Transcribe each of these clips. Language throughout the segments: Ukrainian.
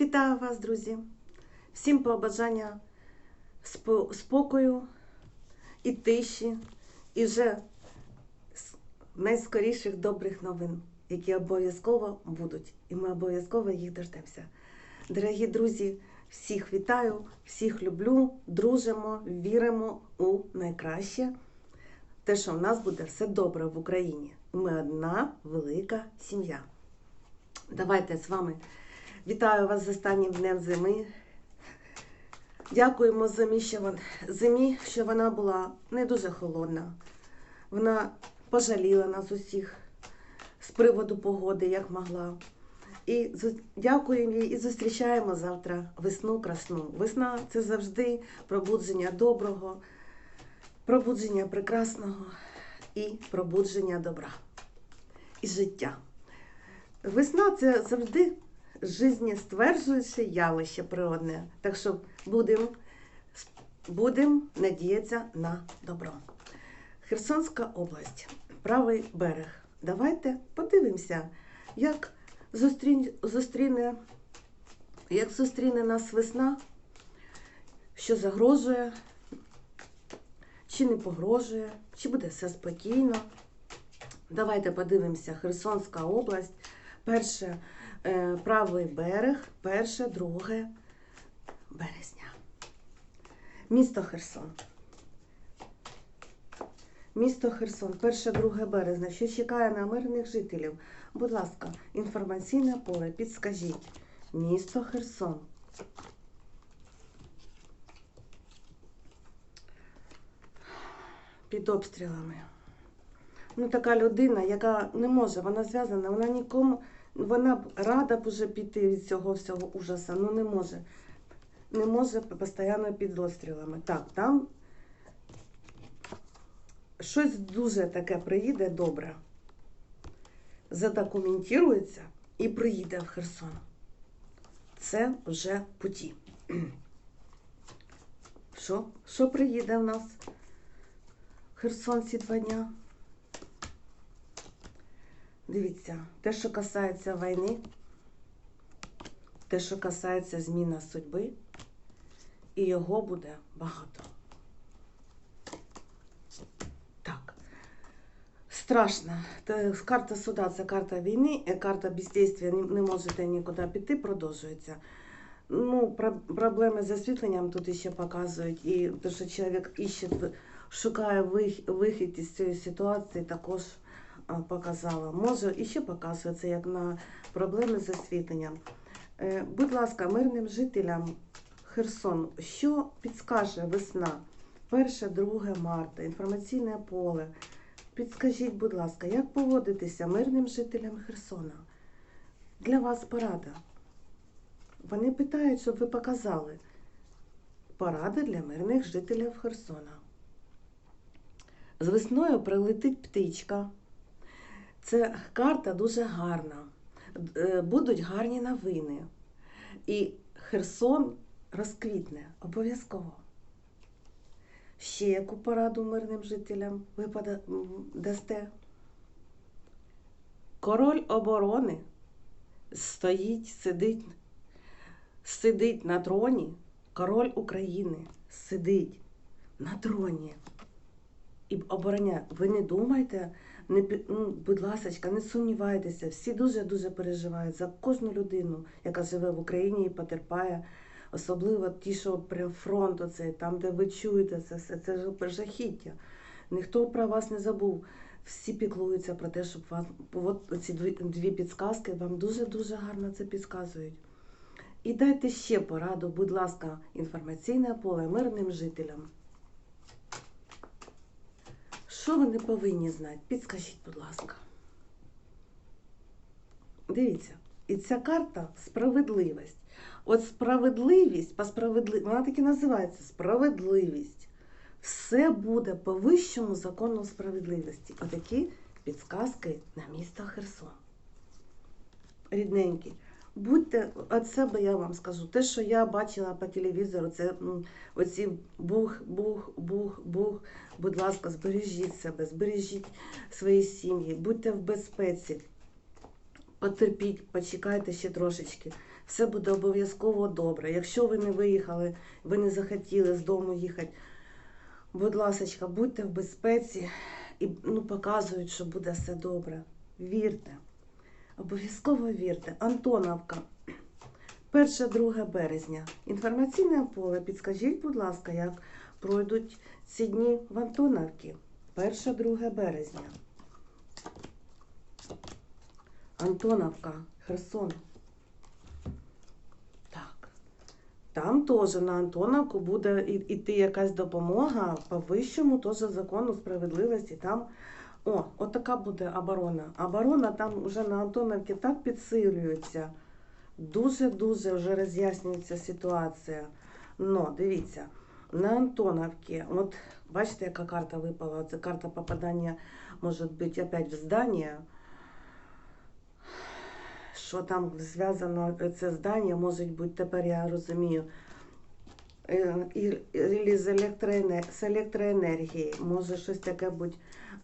Вітаю вас, друзі! Всім побажання спокою і тиші, і вже найскоріших добрих новин, які обов'язково будуть, і ми обов'язково їх дождемося. Дорогі друзі, всіх вітаю, всіх люблю, дружимо, віримо у найкраще. Те, що в нас буде все добре в Україні. Ми одна велика сім'я. Давайте з вами вітаю вас з останнім днем зими. Дякуємо зимі, що вон- зимі, що вона була не дуже холодна. Вона пожаліла нас усіх з приводу погоди, як могла. І дякуємо їй і зустрічаємо завтра весну красну. Весна це завжди пробудження доброго, пробудження прекрасного і пробудження добра і життя. Весна це завжди жизнестверджуюче явище природне. Так що будемо будем надіятися на добро. Херсонська область, правий берег. Давайте подивимося, як зустріне, зустріне, як зустріне нас весна, що загрожує, чи не погрожує, чи буде все спокійно. Давайте подивимося, Херсонська область, перше правий берег, перше, друге березня. Місто Херсон. Місто Херсон, перше, друге березня, що чекає на мирних жителів. Будь ласка, інформаційне поле, підскажіть. Місто Херсон. Під обстрілами. Ну, така людина, яка не може, вона зв'язана, вона нікому, вона б рада б уже піти від цього всього ужаса, ну не може. Не може постійно під розстрілами. Так, там щось дуже таке приїде добре. Задокументується і приїде в Херсон. Це вже путі. Що? Що приїде в нас в Херсон ці два дня? Дивіться, те, що касається війни, те, що касається зміни судьби, і його буде багато. Так. Страшно. Карта суда це карта війни, карта бездействия, не, можете нікуди піти, продовжується. Ну, про, проблеми з освітленням тут ще показують, і те, що чоловік іще, шукає вихід із цієї ситуації, також показала. Може, і ще показується, як на проблеми з освітленням. Е, Будь ласка, мирним жителям Херсон, що підскаже весна? 1-2 марта, інформаційне поле. Підскажіть, будь ласка, як поводитися мирним жителям Херсона? Для вас порада. Вони питають, щоб ви показали. Порада для мирних жителів Херсона. З весною прилетить птичка. Це карта дуже гарна. Е, Будуть гарні новини. І Херсон розквітне обов'язково. Ще яку пораду мирним жителям випада. дасте? Король оборони стоїть, сидить, сидить на троні. Король України сидить на троні і обороняє. Ви не думайте, не, ну, будь ласка, не сумнівайтеся. Всі дуже-дуже переживають за кожну людину, яка живе в Україні і потерпає. Особливо ті, що прям фронт оцей, там, де ви чуєте це все, це ж жахіття. Ніхто про вас не забув. Всі піклуються про те, щоб вас. От ці дві, дві підсказки вам дуже-дуже гарно це підказують. І дайте ще пораду, будь ласка, інформаційне поле мирним жителям. Що вони повинні знати? Підскажіть, будь ласка. Дивіться, і ця карта справедливість. От справедливість, по справедли... вона так і називається справедливість. Все буде по вищому закону справедливості. Отакі підсказки на місто Херсон. Рідненькі. Будьте від себе, я вам скажу. Те, що я бачила по телевізору, це оці бух, бух, бух, бух. Будь ласка, збережіть себе, збережіть свої сім'ї, будьте в безпеці. потерпіть, почекайте ще трошечки. Все буде обов'язково добре. Якщо ви не виїхали, ви не захотіли з дому їхати, будь ласка, будьте в безпеці і ну, показують, що буде все добре. Вірте. Обов'язково вірте. Антоновка. 1-2 березня. Інформаційне поле. Підскажіть, будь ласка, як пройдуть ці дні в Антоновці. 1-2 березня. Антоновка, Херсон. Так. Там теж на Антоновку буде іти якась допомога по вищому теж закону справедливості. Там о, от така буде оборона. Оборона там вже на Антоновці так підсилюється. Дуже-дуже вже роз'яснюється ситуація. Но дивіться, на Антоновці, от бачите, яка карта випала? Це карта попадання може бути опять в здання. Що там зв'язано це здання, може бути, тепер я розумію. е, і- і з, електроене- з електроенергії. Може щось таке бути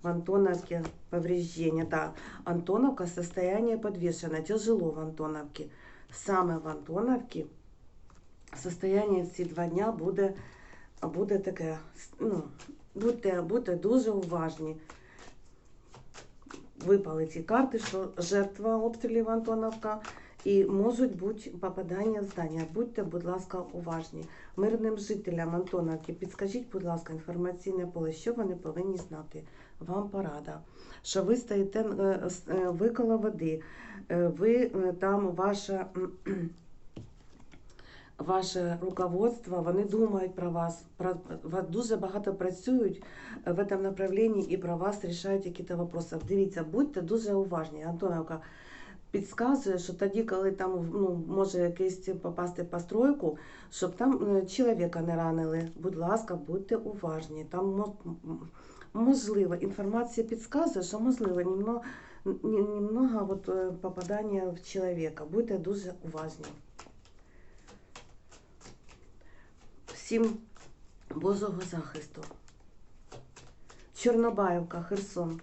в Антоновке повреждение. Да, Антоновка состояние подвешено, тяжело в Антоновке. Саме в Антоновці состояние ці два дня буде, буде таке. Ну, будьте, будьте дуже уважні. Випали ці карти, що жертва обстрілів Антоновка і можуть бути попадання в здання. Будьте, будь ласка, уважні. Мирним жителям Антоновки підскажіть, будь ласка, інформаційне поле, що вони повинні знати. Вам порада, що ви стоїте е, е, ви коло води, е, ви там ваше, ваше руководство, вони думають про вас, про, ва- дуже багато працюють в цьому направленні і про вас рішають якісь вопроси. Дивіться, будьте дуже уважні. Антоновка підказує, що тоді, коли там ну, може якийсь попасти постройку, щоб там чоловіка не ранили. Будь ласка, будьте уважні. Там можливо, інформація підказує, що можливо немного, немного попадання в чоловіка. Будьте дуже уважні. Всім Божого захисту. Чорнобаївка, Херсон.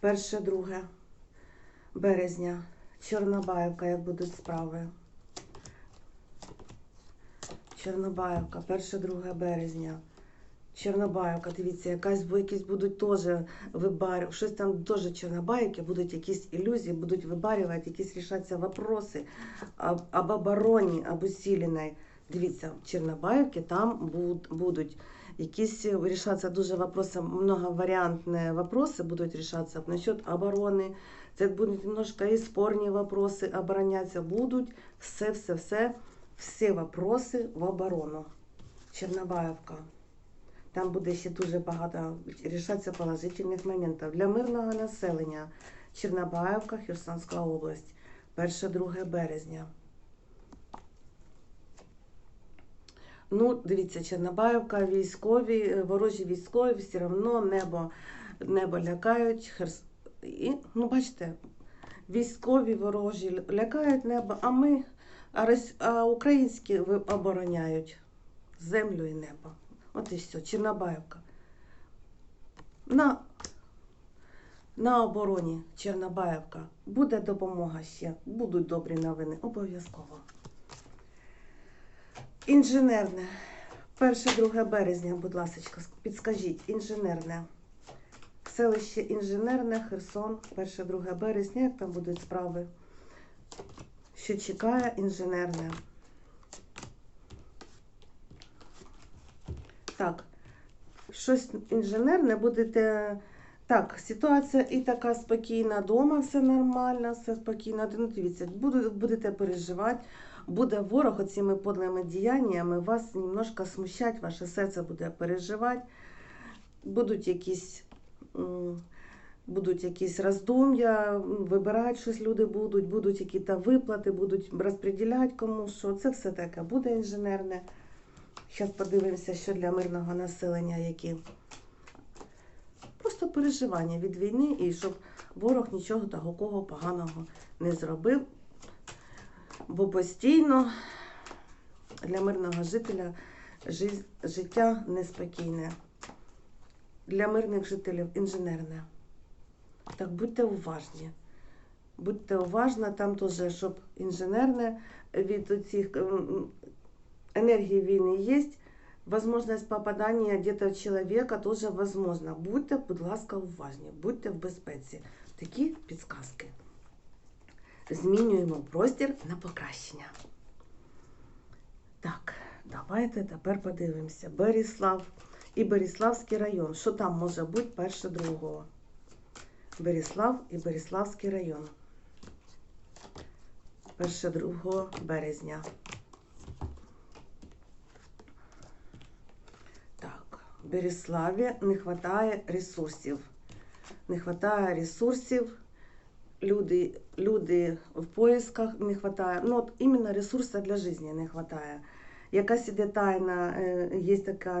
Перше, друге березня. Чорнобаївка, як будуть справи. Чорнобаївка, перше, друге березня. Чорнобаївка, дивіться, якась, якісь будуть теж вибарювати, щось там теж чорнобаївки, будуть якісь ілюзії, будуть вибарювати, якісь рішатися вопроси об, об обороні, об усиленій. Дивіться, в Чорнобаївці там буд- будуть якісь рішатися дуже вопроси, многоваріантні вопроси будуть рішатися насчет оборони. Це будуть немножко і спорні вопроси, оборонятися будуть. Все, все, все, всі вопроси в оборону. Чорнобаївка. Там буде ще дуже багато рішатися положительних моментів. Для мирного населення Чорнобаївка, Херсонська область, 1-2 березня. Ну, дивіться, Чорнобаївка, військові, ворожі військові, все одно небо, небо лякають. Херс... І, ну, бачите, військові ворожі лякають небо, а ми, а, українські обороняють землю і небо. От і все, Чорнобаївка. На, на обороні Чорнобаївка. Буде допомога ще, будуть добрі новини, обов'язково. Інженерне. 1-2 березня, будь ласка, підскажіть, інженерне. Селище Інженерне, Херсон, 1-2 березня, як там будуть справи? Що чекає інженерне? Так, щось інженерне будете. Так, ситуація і така спокійна вдома, все нормально, все спокійно. Ну, дивіться, будете переживати, буде ворог оціми подлими діяннями, вас немножко смущать, ваше серце буде переживати. Будуть якісь, будуть якісь роздум'я, вибирати щось люди будуть, будуть якісь виплати, будуть розподіляти кому що. Це все таке буде інженерне. Зараз подивимося, що для мирного населення, які просто переживання від війни і щоб ворог нічого такого поганого не зробив. Бо постійно для мирного жителя життя неспокійне. Для мирних жителів інженерне. Так будьте уважні. Будьте уважні, там теж, щоб інженерне від цих енергії війни є. Возможность попадання где-то в человека тоже возможно. Будьте, будь ласка, уважні, будьте в безпеці. Такі підсказки. Змінюємо простір на покращення. Так, давайте тепер подивимося. Беріслав і Беріславський район. Що там може бути перше другого? Беріслав і Беріславський район. 1-2 березня. Так, в Беріславі не вистачає ресурсів. Не вистачає ресурсів. Люди, люди в поисках не вистачає. Ну, от іменно ресурсу для життя не вистачає. Якась іде тайна, е, є така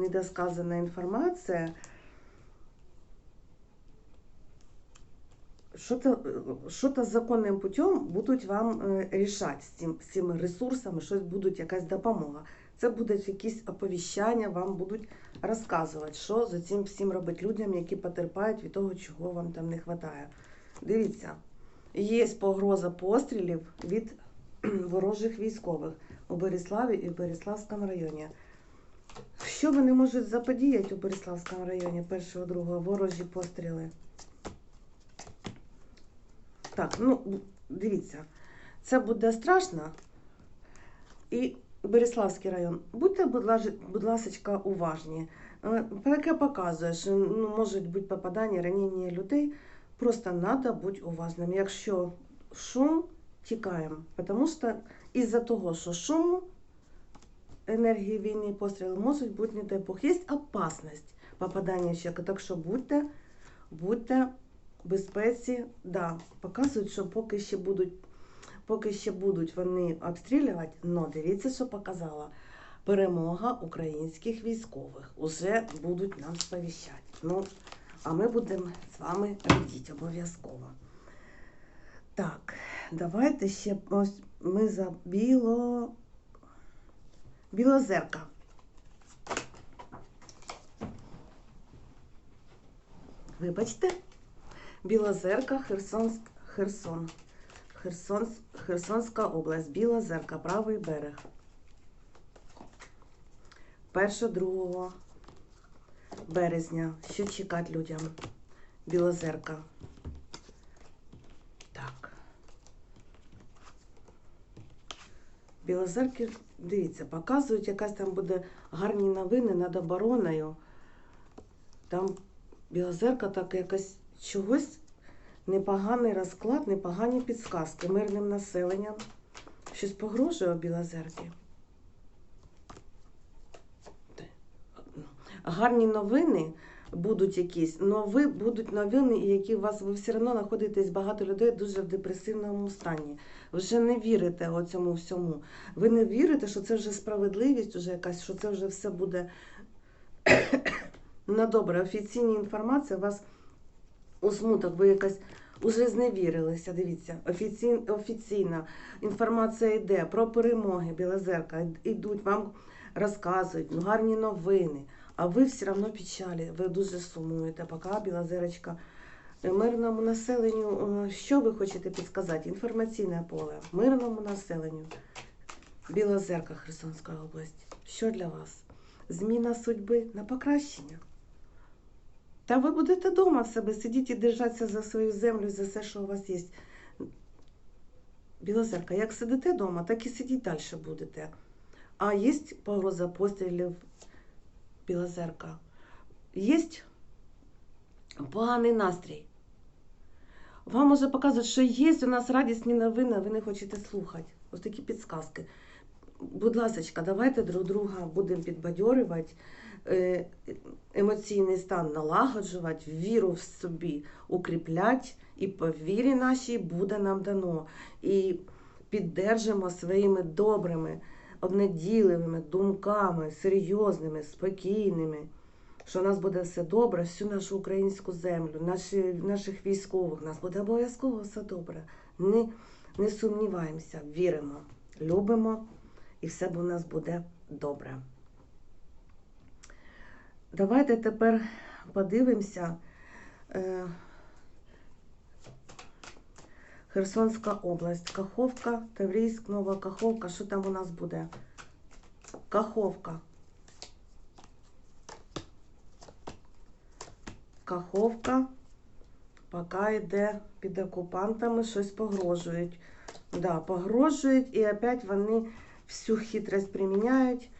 недосказана інформація. Що-то, законним путем будуть вам е, рішати з, цим, з цими ресурсами, щось будуть якась допомога. Це будуть якісь оповіщання, вам будуть розказувати, що за цим всім робити людям, які потерпають від того, чого вам там не вистачає. Дивіться, є погроза пострілів від ворожих військових у Беріславі і в Беріславському районі. Що вони можуть заподіяти у Беріславському районі першого, другого ворожі постріли? Так, ну дивіться, це буде страшно. І Береславський район. Будьте, будь, ласка, уважні. Е, Таке показує, що ну, можуть бути попадання, ранення людей. Просто треба бути уважним. Якщо шум, тікаємо. Тому що із-за того, що шуму, енергії війни постріли можуть бути, не дай Бог, є опасність попадання чоловіка. Так що будьте, будьте в безпеці. Да, показують, що поки ще будуть поки ще будуть вони обстрілювати, але дивіться, що показала. Перемога українських військових уже будуть нам сповіщати. Ну, а ми будемо з вами радіти обов'язково. Так, давайте ще ось ми за біло. Білозерка. Вибачте, Білозерка, Херсонськ, Херсон. Херсон, Херсонська область, Біла Зерка, правий берег. 1-2 березня. Що чекати людям? Білозерка. Так. Білозерки, дивіться, показують, якась там буде гарні новини над обороною. Там Білозерка так якось чогось непоганий розклад, непогані підсказки мирним населенням. Щось погрожує у Білозерки. Гарні новини будуть якісь, нові будуть новини, які у вас ви все одно знаходитесь багато людей дуже в депресивному стані. Ви вже не вірите оцьому всьому. Ви не вірите, що це вже справедливість, уже якась, що це вже все буде на добре. Офіційна інформація вас у смуток, ви якась уже зневірилися. Дивіться, офіцій, офіційна інформація йде про перемоги Білозерка. Йдуть, вам розказують ну, гарні новини. А ви все одно печалі, ви дуже сумуєте, поки Білозерочка. Мирному населенню, е, що ви хочете підказати? Інформаційне поле. Мирному населенню. Білозерка, Херсонська область. Що для вас? Зміна судьби на покращення. Та ви будете вдома в себе сидіти і держатися за свою землю, за все, що у вас є. Білозерка, як сидите вдома, так і сидіть далі будете. А є погроза пострілів Білозерка. Є поганий настрій. Вам може показувати, що є у нас радісні новини, ви не хочете слухати. Ось такі підсказки. Будь ласка, давайте друг друга будемо підбадьорювати, е, емоційний стан налагоджувати, віру в собі укріпляти, і по вірі нашій буде нам дано. І піддержимо своїми добрими, обнадійливими думками, серйозними, спокійними, що у нас буде все добре, всю нашу українську землю, наші, наших військових, у нас буде обов'язково все добре. Не, не сумніваємося, віримо, любимо, і все у нас буде добре. Давайте тепер подивимося, е, Херсонська область. Каховка, Таврійськ, Нова Каховка. Що там у нас буде? Каховка. Каховка. Поки йде під окупантами, щось погрожують. Да, погрожують і опять вони всю хитрость приміняють.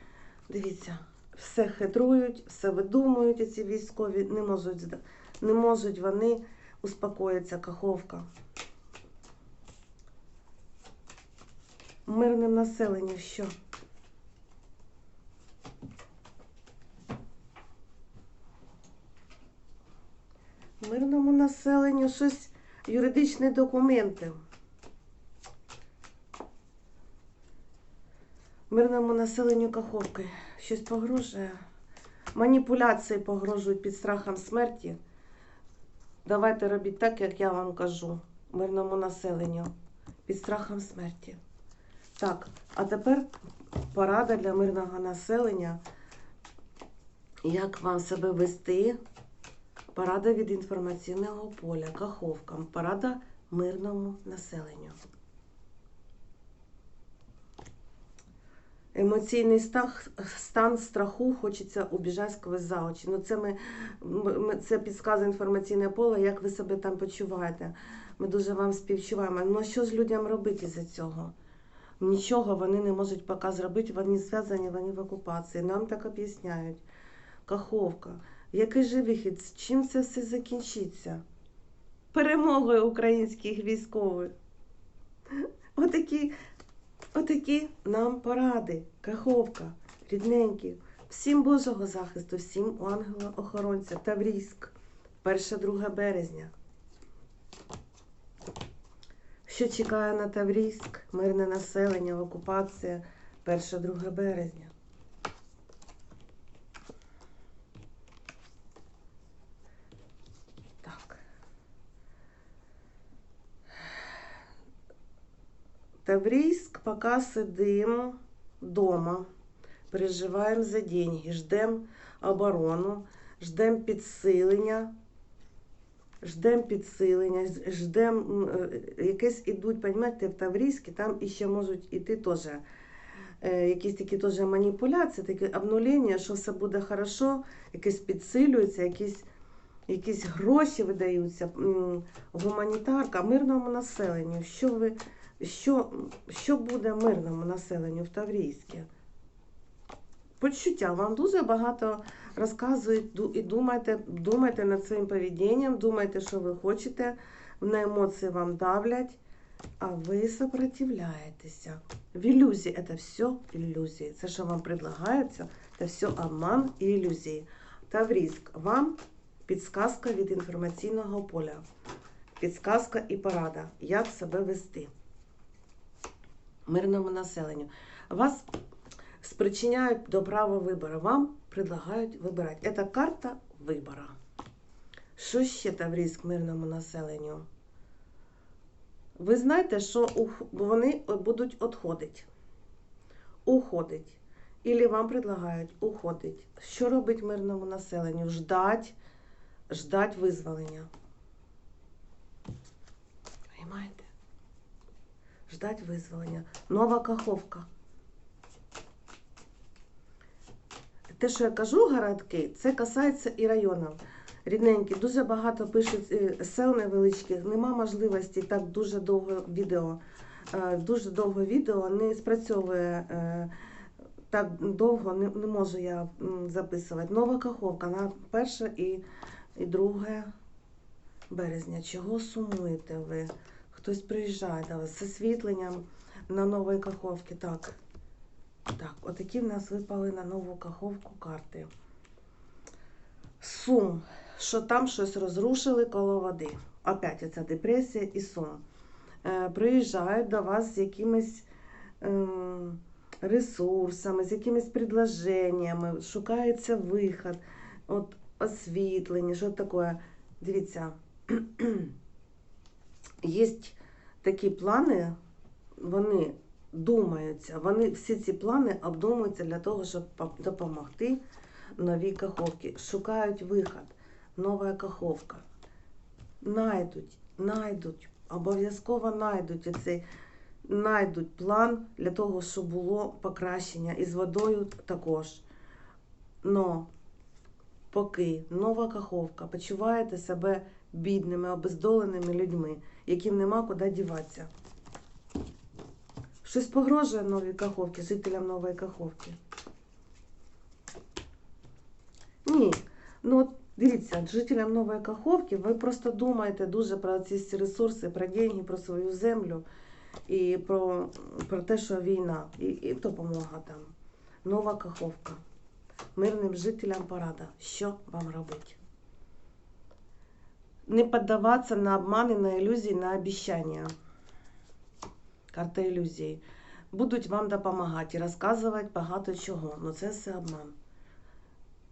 Дивіться, все хитрують, все видумують ці військові, не можуть, не можуть вони успокоїтися, Каховка. Мирним населенням що? Мирному населенню щось юридичні документи. Мирному населенню Каховки щось погрожує. Маніпуляції погрожують під страхом смерті. Давайте робіть так, як я вам кажу, мирному населенню. Під страхом смерті. Так, а тепер порада для мирного населення. Як вам себе вести? Порада від інформаційного поля, Каховка. Порада мирному населенню. Емоційний стах, стан страху хочеться убіжати сквозь за очі. Ну, це, ми, ми, це підказує інформаційне поле, як ви себе там почуваєте. Ми дуже вам співчуваємо. Ну що ж людям робити з цього? Нічого вони не можуть поки зробити, вони зв'язані, вони в окупації. Нам так об'ясняють. Каховка. Який же вихід? З чим це все закінчиться? Перемогою українських військових. Отакі, отакі нам поради. Каховка, рідненькі. Всім Божого захисту, всім у ангела-охоронця. Таврійськ. 1-2 березня. Що чекає на Таврійськ? Мирне населення, окупація 1-2 березня. Так. Таврійськ, поки сидимо вдома, переживаємо за деньги, ждемо оборону, ждемо підсилення, ждемо підсилення, ждемо якесь ідуть, понімаєте, в Таврійській, там іще можуть іти теж е, якісь такі теж маніпуляції, такі обнулення, що все буде хорошо, якесь підсилюється, якісь якісь гроші видаються, гуманітарка, мирному населенню. Що ви, що, що буде мирному населенню в Таврійське? Почуття вам дуже багато розказують і думайте, думайте над своїм поведінням, думайте, що ви хочете, на емоції вам давлять, а ви сопротивляєтеся. В ілюзії, це все ілюзії. Це, що вам предлагається, це все обман і ілюзії. Таврійськ, вам підсказка від інформаційного поля. Підсказка і порада, як себе вести мирному населенню. Вас спричиняють до права вибору. Вам предлагають вибирати. Це карта вибору. Що ще Таврійськ мирному населенню? Ви знаєте, що вони будуть відходити. Уходить. Ілі вам предлагають уходить. Що робить мирному населенню? Ждать, ждать визволення. Ждать визволення. Нова каховка. Те, що я кажу, городки, це касається і районів. Рідненькі, дуже багато пишуть е, сел невеличких, нема можливості так дуже довго відео. Е, Дуже довго відео не спрацьовує е, так довго, не, не можу я записувати. Нова каховка на 1 і, і 2 березня. Чого сумуєте ви? Хтось приїжджає до вас з освітленням на новій каховці. Так. Так, отакі в нас випали на нову каховку карти. Сум. Що там щось розрушили коло води. Опять оця депресія і сум. Е, приїжджають до вас з якимись ем, ресурсами, з якимись предложеннями, шукається вихід, от освітлення, що таке. Дивіться, є такі плани, вони думаються, вони всі ці плани обдумуються для того, щоб допомогти новій каховці. Шукають вихід, нова каховка. Найдуть, найдуть, Обов'язково знайдуть оцей, знайдуть план для того, щоб було покращення. І з водою також. Но поки нова каховка почуваєте себе бідними, обездоленими людьми, яким нема куди діватися. Щось погрожує новій каховці, жителям нової каховки. Ні. Ну, от дивіться, жителям нової каховки, ви просто думаєте дуже про ці всі ресурси, про деньги, про свою землю і про, про те, що війна, і, і допомога там. Нова каховка. Мирним жителям порада. Що вам робити? Не піддаватися на обмани, на ілюзії, на обіцяння. Карта ілюзії. Будуть вам допомагати розказувати багато чого. але це все обман.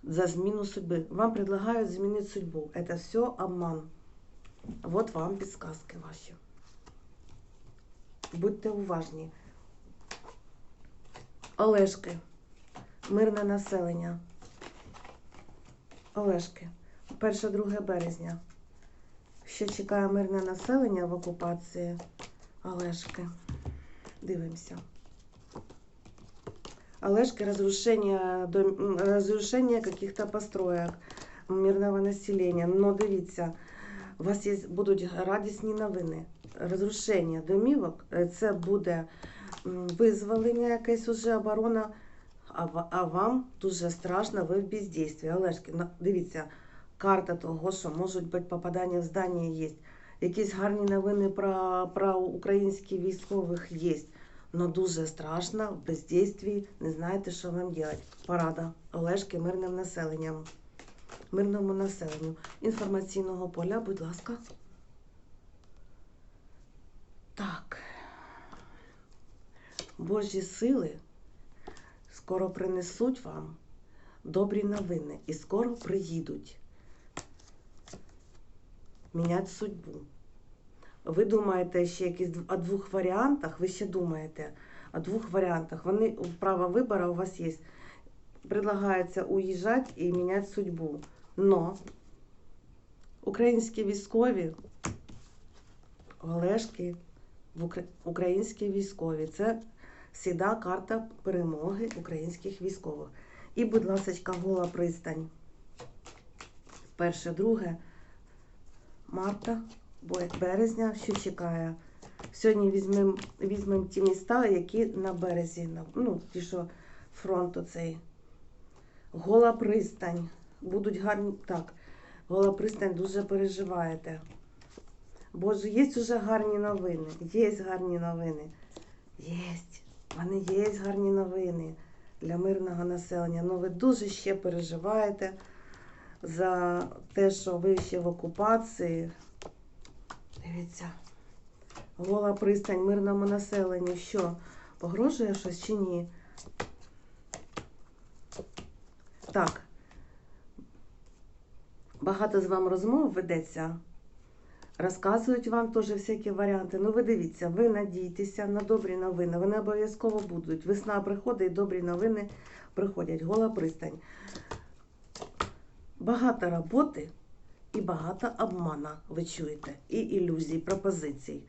За зміну судьби. Вам предлагають змінити судьбу. Это все обман. Вот вам підсказки ваші. Будьте уважні. Олешки. Мирне населення. Олешки. 1-2 березня. Що чекає мирне населення в окупації? Олешки. Дивимося. Олешки разрушение, дом- м, каких-то построек мирного населення. Но дивіться, у вас є, будуть радісні новини. Розрушення домівок е, це буде визволення, якесь уже оборона. А, вам дуже страшно, ви в бездействі. Олешки, дивіться, карта того, що можуть бути попадання в здання є. Якісь гарні новини про, про українських військових є. Но дуже страшно, в бездействі, не знаєте, що вам робити. Порада. Олешки мирним населенням. Мирному населенню. Інформаційного поля, будь ласка. Так. Божі сили скоро принесуть вам добрі новини і скоро приїдуть міняти судьбу. Ви думаєте ще якісь о двох варіантах, ви ще думаєте о двох варіантах. Вони право вибору у вас є. Предлагається уїжджати і міняти судьбу. Но українські військові, Олешки, українські військові. Це всіда карта перемоги українських військових. І, будь ласка, гола пристань. Перше, друге марта, бо- березня, що чекає. Сьогодні візьмемо візьмем ті міста, які на березі, ну, ті, що фронту цей. Гола пристань. Будуть гарні. Так, гола пристань дуже переживаєте. Боже, є вже гарні новини. Є гарні новини. Є. Вони є гарні новини для мирного населення. Ну ви дуже ще переживаєте за те, що ви ще в окупації. Дивіться. Гола пристань мирному населенню. Що? Погрожує щось чи ні? Так. Багато з вами розмов ведеться. Розказують вам теж всякі варіанти. Ну, ви дивіться, ви надійтеся на добрі новини. Вони обов'язково будуть. Весна приходить добрі новини приходять. Гола пристань. Багато роботи і багато обмана, ви чуєте, і ілюзій, пропозицій.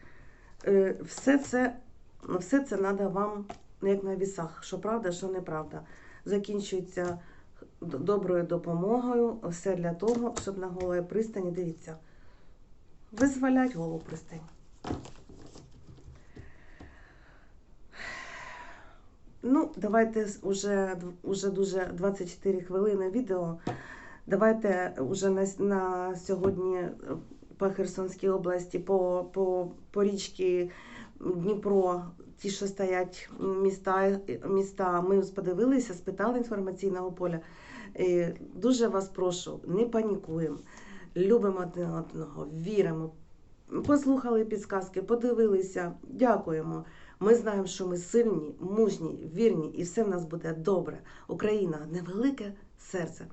Е, Все це, все це треба вам, ну, як на вісах, що правда, що неправда. Закінчується доброю допомогою, все для того, щоб на голої пристані, дивіться, визволять голу пристань. Ну, давайте уже, уже дуже 24 хвилини відео. Давайте уже на, на сьогодні е, по Херсонській області, по, по, по річці Дніпро, ті, що стоять міста, міста, ми подивилися, спитали інформаційного поля. Е, Дуже вас прошу, не панікуємо, любимо один одного, віримо. Послухали підсказки, подивилися, дякуємо. Ми знаємо, що ми сильні, мужні, вірні, і все в нас буде добре. Україна невелике серце.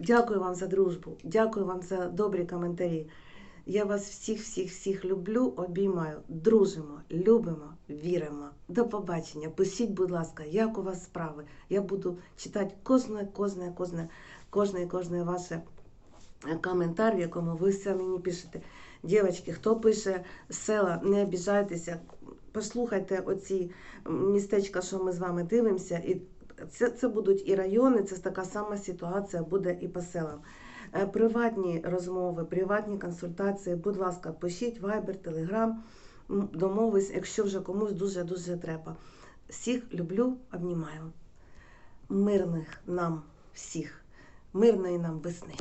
Дякую вам за дружбу, дякую вам за добрі коментарі. Я вас всіх, всіх, всіх люблю, обіймаю, дружимо, любимо, віримо. До побачення. Пишіть, будь ласка, як у вас справи. Я буду читати кожне, кожне, кожне, кожне, кожне ваше коментар, в якому ви все мені пишете. Дівчатки, хто пише села, не обіжайтеся. Послухайте оці містечка, що ми з вами дивимося, і це, це будуть і райони, це така сама ситуація буде і по селам. Е, Приватні розмови, приватні консультації, будь ласка, пишіть Viber, Telegram, домовись, якщо вже комусь дуже-дуже треба. Всіх люблю, обнімаю. Мирних нам всіх, мирної нам весни.